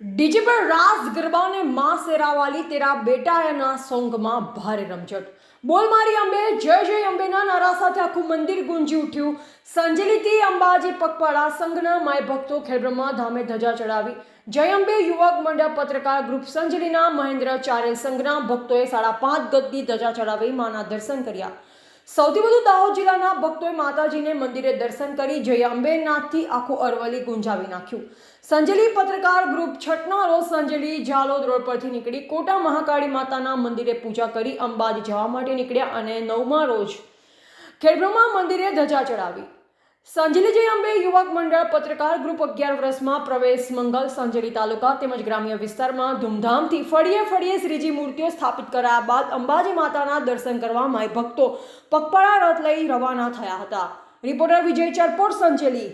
DJ પર રાસ ગરબાને માં સેરાવાલી, તેરા બેટાના સોંગમાં ભારે રમઝટ. બોલ મારી અંબે, જય જય અંબેના નારા સાથે આખું મંદિર ગુંજી ઉઠ્યું. સંજલીથી અંબાજી, પગપાળા સંઘના માય ભક્તો ખેડબ્રહ્મા ધામે ધજા ચડાવી. જય અંબે, યુવક મંડળ પત્રકાર ગ્રુપ સંજલીના મહેન્દ્ર ચારેલ સંઘના ભક્તોએ સાડા પાંચ ગતની ધજા ચડાવી માના દર્શન કર્યા. સૌથી વધુ દાહોદ જિલ્લાના ભક્તોએ માતાજીને મંદિરે દર્શન કરી જય અંબેનાથથી આખું અરવલ્લી ગુંજાવી નાખ્યું. સંજલી પત્રકાર ગ્રુપ છઠના રોજ સંજલી જાલોદ રોડ પરથી નીકળી કોટા મહાકાળી માતાના મંદિરે પૂજા કરી અંબાજી જવા માટે નીકળ્યા અને નવમા રોજ ખેડબ્રહ્મા મંદિરે ધજા ચડાવી. સંજલી અંબે યુવક મંડળ પત્રકાર ગ્રુપ અગિયાર વર્ષમાં પ્રવેશ મંગલ સંજલી તાલુકા તેમજ ગ્રામ્ય વિસ્તારમાં ધૂમધામથી ફળીએ ફળીએ શ્રીજી મૂર્તિઓ સ્થાપિત કરાયા બાદ અંબાજી માતાના દર્શન કરવા માય ભક્તો પગપાળા રથ લઈ રવાના થયા હતા. રિપોર્ટર વિજય ચરપોટ સંજલી.